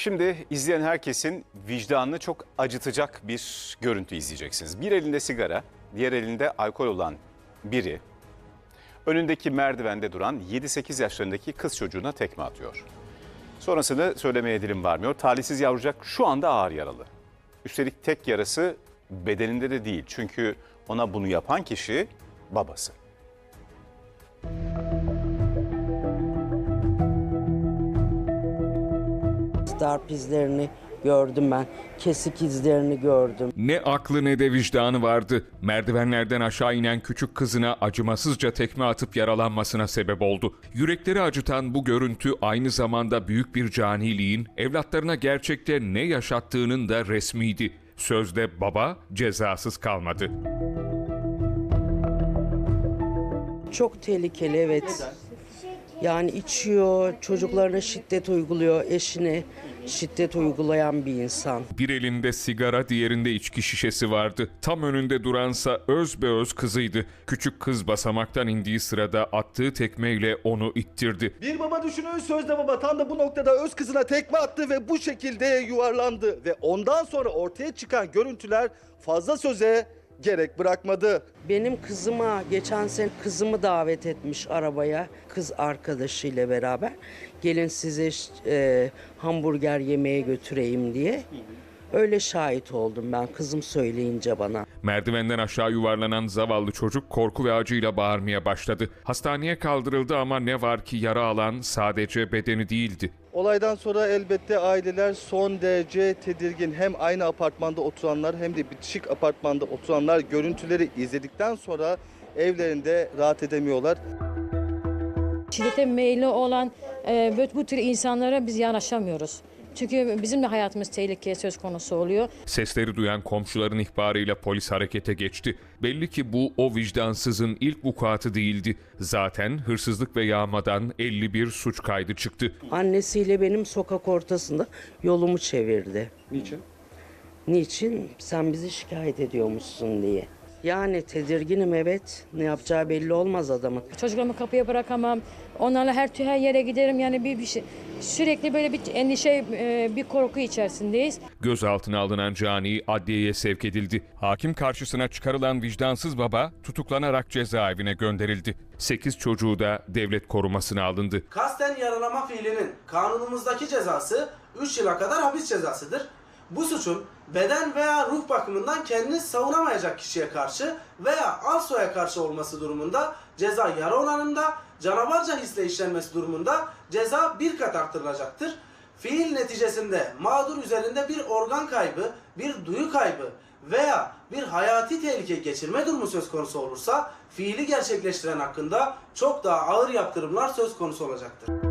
Şimdi izleyen herkesin vicdanını çok acıtacak bir görüntü izleyeceksiniz. Bir elinde sigara, diğer elinde alkol olan biri önündeki merdivende duran 7-8 yaşlarındaki kız çocuğuna tekme atıyor. Sonrasını söylemeye dilim varmıyor. Talihsiz yavrucak şu anda ağır yaralı. Üstelik tek yarası bedeninde de değil. Çünkü ona bunu yapan kişi babası. Darp izlerini gördüm ben. Kesik izlerini gördüm. Ne aklı ne de vicdanı vardı. Merdivenlerden aşağı inen küçük kızına acımasızca tekme atıp yaralanmasına sebep oldu. Yürekleri acıtan bu görüntü aynı zamanda büyük bir caniliğin evlatlarına gerçekte ne yaşattığının da resmiydi. Sözde baba cezasız kalmadı. Çok tehlikeli evet. Yani içiyor, çocuklarına şiddet uyguluyor, eşine şiddet uygulayan bir insan. Bir elinde sigara, diğerinde içki şişesi vardı. Tam önünde duransa öz be öz kızıydı. Küçük kız basamaktan indiği sırada attığı tekmeyle onu ittirdi. Bir baba düşünün sözde baba tam da bu noktada öz kızına tekme attı ve bu şekilde yuvarlandı. Ve ondan sonra ortaya çıkan görüntüler fazla söze gerek bırakmadı. Benim kızıma geçen sene kızımı davet etmiş arabaya kız arkadaşıyla beraber. Gelin size e, hamburger yemeye götüreyim diye. Öyle şahit oldum ben kızım söyleyince bana. Merdivenden aşağı yuvarlanan zavallı çocuk korku ve acıyla bağırmaya başladı. Hastaneye kaldırıldı ama ne var ki yara alan sadece bedeni değildi. Olaydan sonra elbette aileler son derece tedirgin. Hem aynı apartmanda oturanlar hem de bitişik apartmanda oturanlar görüntüleri izledikten sonra evlerinde rahat edemiyorlar. Şiddete meyilli olan e, bu- tür insanlara biz yanaşamıyoruz. Çünkü bizim de hayatımız tehlikeye söz konusu oluyor. Sesleri duyan komşuların ihbarıyla polis harekete geçti. Belli ki bu o vicdansızın ilk vukuatı değildi. Zaten hırsızlık ve yağmadan 51 suç kaydı çıktı. Annesiyle benim sokak ortasında yolumu çevirdi. Niçin? Niçin? Sen bizi şikayet ediyormuşsun diye. Yani tedirginim evet. Ne yapacağı belli olmaz adamın. Çocuklarımı kapıya bırakamam. Onlarla her her yere giderim. Yani bir, bir şey sürekli böyle bir endişe, e, bir korku içerisindeyiz. Gözaltına alınan cani adliyeye sevk edildi. Hakim karşısına çıkarılan vicdansız baba tutuklanarak cezaevine gönderildi. 8 çocuğu da devlet korumasına alındı. Kasten yaralama fiilinin kanunumuzdaki cezası 3 yıla kadar hapis cezasıdır. Bu suçun beden veya ruh bakımından kendini savunamayacak kişiye karşı veya Alsoy'a karşı olması durumunda ceza yarı oranında, canavarca hisle işlenmesi durumunda ceza bir kat arttırılacaktır. Fiil neticesinde mağdur üzerinde bir organ kaybı, bir duyu kaybı veya bir hayati tehlike geçirme durumu söz konusu olursa fiili gerçekleştiren hakkında çok daha ağır yaptırımlar söz konusu olacaktır.